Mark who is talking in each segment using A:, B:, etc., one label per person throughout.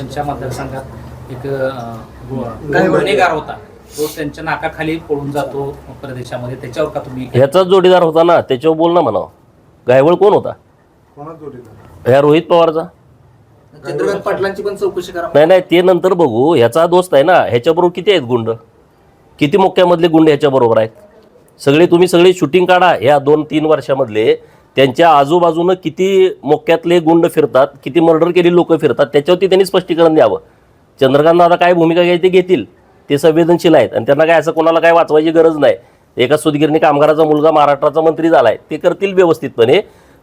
A: त्यांच्या मतदारसंघात एक गुन्हेगार होता. तो त्यांच्या नाकाखाली पळून जातो प्रदेशामध्ये. त्याच्यावर का तुम्ही
B: ह्याचाच जोडीदार होता ना? त्याच्यावर बोल ना म्हणावं. गायवळ कोण होता?
C: कोणा जोडीदार?
B: ह्या रोहित पवारचा.
D: चंद्रकांत पाटलांची पण चौकशी करा.
B: नाही नाही ते नंतर बघू. ह्याचा दोस्त आहे ना? ह्याच्याबरोबर किती आहेत गुंड? किती मोक्यामधले गुंड ह्याच्याबरोबर आहेत? सगळे तुम्ही सगळे शूटिंग काढा. ह्या दोन तीन वर्षामधले त्यांच्या आजूबाजूनं किती मोक्यातले गुंड फिरतात किती मर्डर केलेली लोक फिरतात त्याच्यावरती त्यांनी स्पष्टीकरण द्यावं. चंद्रकांत आता काय भूमिका घ्यायची ते घेतील. ते संवेदनशील आहेत आणि त्यांना काय असं कोणाला काय वाचवायची गरज नाही. एका सुदगिरणी कामगाराचा मुलगा महाराष्ट्राचा मंत्री झालाय. ते करतील व्यवस्थितपणे.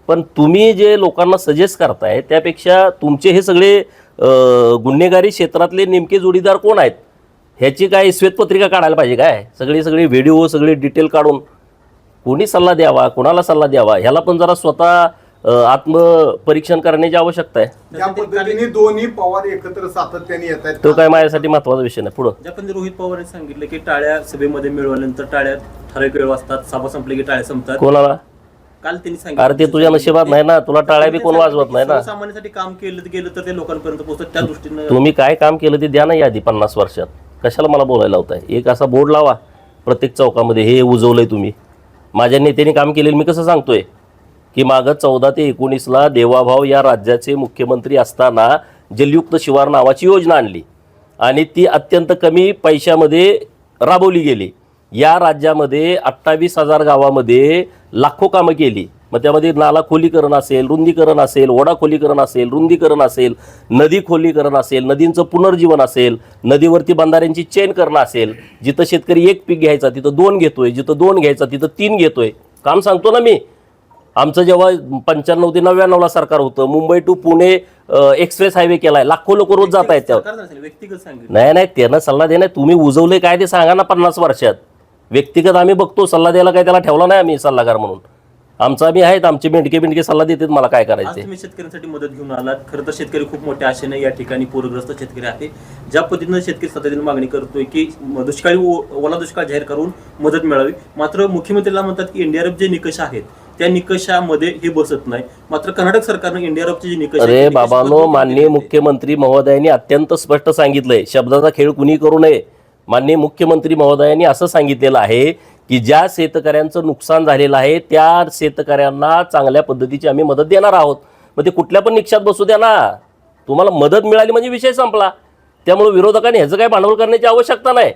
B: पण तुम्ही जे लोकांना सजेस्ट करताय त्यापेक्षा तुमचे हे सगळे गुन्हेगारी क्षेत्रातले नेमके जोडीदार कोण आहेत? ह्याची काय श्वेतपत्रिका काढायला पाहिजे काय? सगळे सगळे व्हिडिओ सगळे डिटेल काढून. कोणी सल्ला द्यावा कोणाला सल्ला द्यावा ह्याला पण जरा स्वतः आत्मपरीक्षण करण्याची आवश्यकता आहे.
C: पद्धतीने दोन्ही पवार एकत्र सातत्याने येत आहेत.
B: तो काय माझ्यासाठी महत्त्वाचा विषय नाही. पुढं.
E: ज्या पण रोहित पवार यांनी सांगितलं की टाळ्या सभेमध्ये मिळवल्यानंतर टाळ्या ठराविक वेळ वाजतात सभा संपली की टाळ्या संपतात.
B: कोणाला?
E: काल त्यांनी
B: अरे ते तुझ्या नशिबात नाही ना तुला टाळ्या बी कोण वाजवत नाही ना?
E: सामान्यासाठी काम केलं गेलं तर ते लोकांपर्यंत पोहोचतात त्या दृष्टीनं
B: तुम्ही काय काम केलं ते द्या ना यादी पन्नास वर्षात. कशाला मला बोलायला होताय एक असा बोर्ड लावा प्रत्येक चौकामध्ये हे उजवलंय तुम्ही. माझ्या नेत्याने काम केलेलं मी कसं सांगतोय? की मागं चौदा ते एकोणीसला देवाभाव या राज्याचे मुख्यमंत्री असताना जलयुक्त शिवार नावाची योजना आणली. आणि ती अत्यंत कमी पैशामध्ये राबवली गेली. या राज्यामध्ये अठ्ठावीस हजार गावामध्ये लाखो कामं केली. मग त्यामध्ये नाला खोलीकरण असेल रुंदीकरण असेल ओढा खोलीकरण असेल रुंदीकरण असेल नदी खोलीकरण असेल नदींचं पुनर्जीवन असेल नदीवरती बंधाऱ्यांची चेन करणं असेल जिथं शेतकरी एक पीक घ्यायचा तिथं दोन घेतोय जिथं दोन घ्यायचा तिथं तीन घेतोय. काम सांगतो ना मी. आमचं जेव्हा पंच्याण्णव ते नव्याण्णवला सरकार होतं Mumbai to Pune express highway केलाय लाखो लोक रोज जात आहेत त्यावर. नाही नाही त्यांना सल्ला देणार तुम्ही उजवले काय ते सांगा ना पन्नास वर्षात. व्यक्तिगत आम्ही बघतो सल्ला द्यायला काय त्याला ठेवला नाही आम्ही सल्लागार म्हणून. आमचं आम्ही आहेत आमचे मेंढके बिंडके सल्ला देतात मला काय
E: आज
B: करायचे
E: तुम्ही शेतकऱ्यांसाठी मदत घेऊन आलात. खरं तर शेतकरी खूप मोठ्या आशेने या ठिकाणी पूरग्रस्त शेतकरी आहे. ज्या पद्धतीनं शेतकरी सातत्याने मागणी करतोय की म- दुष्काळी ओ- ओला दुष्काळ जाहीर करून मदत मिळावी. मात्र मुख्यमंत्र्याला म्हणतात की एनडीआरएफ जे निकष आहेत त्या निकषामध्ये हे बसत नाही. मात्र कर्नाटक सरकारनं एनडीआरएफचे जे निकष आहेत, ते
B: अरे
E: निकष
B: बाबांनो
E: बदलून
B: माननीय
E: दिलेले आहेत.
B: मुख्यमंत्री महोदयांनी अत्यंत स्पष्ट सांगितलंय. शब्दाचा खेळ कुणी करू नये. माननीय मुख्यमंत्री महोदयांनी असं सांगितलेलं आहे की ज्या शेतकऱ्यांचं नुकसान झालेलं आहे त्या शेतकऱ्यांना चांगल्या पद्धतीची आम्ही मदत देणार आहोत. मग ते कुठल्या पण निक्षात बसू द्या ना. तुम्हाला मदत मिळाली म्हणजे विषय संपला. त्यामुळे विरोधकांनी ह्याचं काही भांडवल करण्याची आवश्यकता नाही.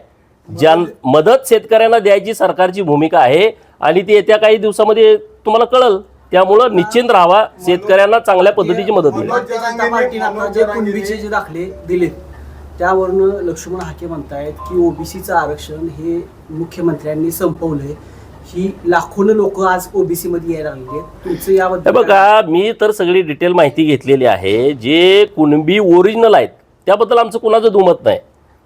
B: ज्या मदत शेतकऱ्यांना द्यायची सरकारची भूमिका आहे आणि ती येत्या काही दिवसामध्ये तुम्हाला कळल त्यामुळं निश्चिंत राहावा. शेतकऱ्यांना चांगल्या पद्धतीची मदत मिळेल.
F: दाखले दिलेत त्यावरनं लक्ष्मण हाके म्हणतायत की ओबीसीचं आरक्षण हे मुख्यमंत्र्यांनी संपवलंय. ही लाखोनं लोक आज ओबीसी मध्ये यायला लागली तुमचं याबद्दल
B: बघा मी तर सगळी डिटेल माहिती घेतलेली आहे. जे कुणबी ओरिजिनल आहेत त्याबद्दल आमचं कुणाचं दुमत नाही.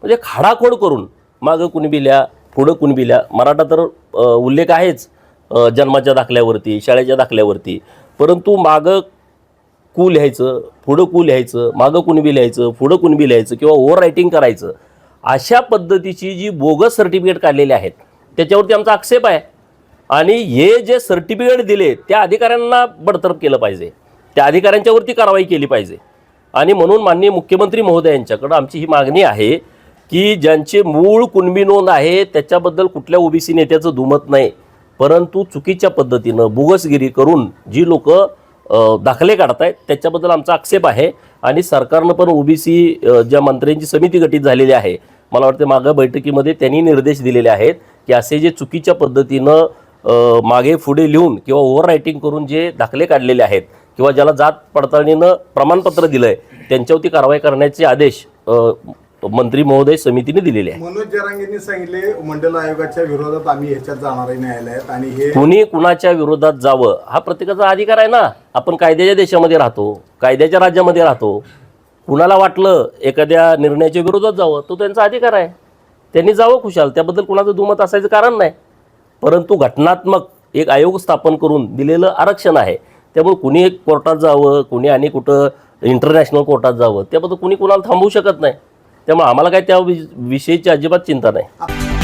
B: म्हणजे खाडाखोड करून मागं कुणबील्या पुढं कुणबील्या मराठा तर उल्लेख आहेच जन्माच्या दाखल्यावरती शाळेच्या दाखल्यावरती. परंतु मागं कू लिहायचं पुढं कू लिहायचं मागं कुणबी लिहायचं पुढं कुणबी लिहायचं किंवा ओव्हर रायटिंग करायचं अशा पद्धतीची जी बोगस सर्टिफिकेट काढलेली आहेत त्याच्यावरती आमचा आक्षेप आहे. आणि हे जे सर्टिफिकेट दिले त्या अधिकाऱ्यांना बडतर्फ केलं पाहिजे. त्या अधिकाऱ्यांच्यावरती कारवाई केली पाहिजे. आणि म्हणून माननीय मुख्यमंत्री महोदयांच्याकडं आमची ही मागणी आहे की ज्यांचे मूळ कुणबी नोंद आहे त्याच्याबद्दल कुठल्या ओबीसी नेत्याचं दुमत नाही. परंतु चुकीच्या पद्धतीनं बोगसगिरी करून जी लोक दाखले काढतायत. त्याच्याबद्दल आमचा आक्षेप आहे. आणि सरकारनं पण ओबीसी ज्या मंत्र्यांची समिती गठीत झालेली आहे मला वाटतं मागं बैठकीमध्ये त्यांनी निर्देश दिलेले आहेत की असे जे चुकीच्या पद्धतीनं मागे पुढे लिहून किंवा ओव्हर रायटिंग करून जे दाखले काढलेले आहेत किंवा ज्याला जात पडताळणीनं प्रमाणपत्र दिलं आहे त्यांच्यावरती कारवाई करण्याचे आदेश मंत्री महोदय समितीने दिलेले आहेत
C: मनोज जरांगेंनी सांगितले मंडल आयोगाच्या विरोधात आम्ही ह्याच्यात जाणार आहे न्यायालयात आणि हे
B: कुणी कुणाच्या विरोधात जावं हा प्रत्येकाचा अधिकार आहे ना. आपण कायद्याच्या देशामध्ये राहतो कायद्याच्या राज्यामध्ये राहतो. कुणाला वाटलं एखाद्या निर्णयाच्या विरोधात जावं तो त्यांचा अधिकार आहे. त्यांनी जावं खुशाल त्याबद्दल कुणाचं दुमत असायचं कारण नाही. परंतु घटनात्मक एक आयोग स्थापन करून दिलेलं आरक्षण आहे. त्यामुळे कुणी एक कोर्टात जावं कुणी आणि कुठं इंटरनॅशनल कोर्टात जावं त्याबद्दल कुणी कुणाला थांबवू शकत नाही. त्यामुळे आम्हाला काय त्या विषयीची अजिबात चिंता नाही.